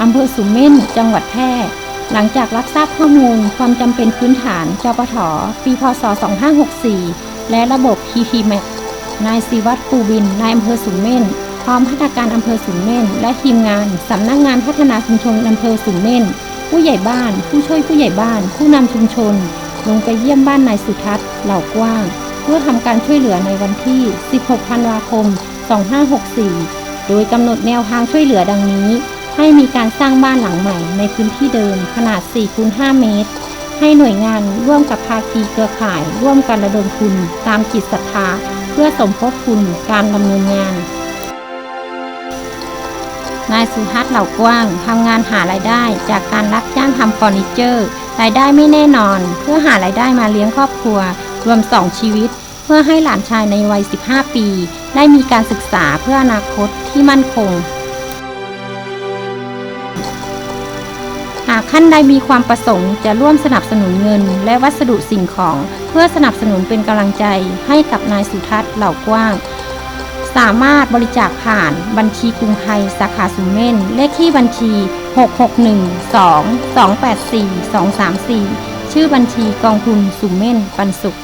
อำเภอสุมเม่น จังหวัดแพร่ หลังจากรับทราบข้อมูลความจำเป็นพื้นฐานจปทปีพศ 2564 และระบบ PP m a c นายศิวัตรปูบิน นายอำเภอสุมเม่น พร้อมพัฒนาการอำเภอสุมเม่น และทีมงานสำนักงานพัฒนาชุมชนอำเภอสุมเม่น ผู้ใหญ่บ้าน ผู้ช่วยผู้ใหญ่บ้าน ผู้นำชุมชน ลงไปเยี่ยมบ้านนายสุทัศน์ เหล่ากว้าง เพื่อทำการช่วยเหลือในวันที่ 16 ธันวาคม 2564 โดยกำหนดแนวทางช่วยเหลือดังนี้ ให้มีการสร้างบ้านหลังใหม่ในพื้นที่เดิมขนาด 4 คูณ 5 เมตร ให้หน่วยงานร่วมกับภาคีเครือข่าย ร่วมกันระดมทุนตามจิตศรัทธา เพื่อสมทบทุนการดำเนินงาน นายสุทัศน์เหล่ากว้างทำงานหารายได้จากการรับจ้างทำเฟอร์นิเจอร์ รายได้ไม่แน่นอน เพื่อหารายได้มาเลี้ยงครอบครัว รวม 2 ชีวิต เพื่อให้หลานชายในวัย 15 ปี ได้มีการศึกษาเพื่ออนาคตที่มั่นคงากท่านใดมีความประสงค์จะร่วมสนับสนุนเงิน และวัสดุสิ่งของ เพื่อสนับสนุนเป็นกำลังใจให้กับนายสุทัศน์เหล่ากว้าง สามารถบริจาคผ่านบัญชีกรุงไทยสาขาสุมเม่น เลขที่บัญชี 661 2 284 234 ชื่อบัญชีกองทุนสุมเม่นปันสุข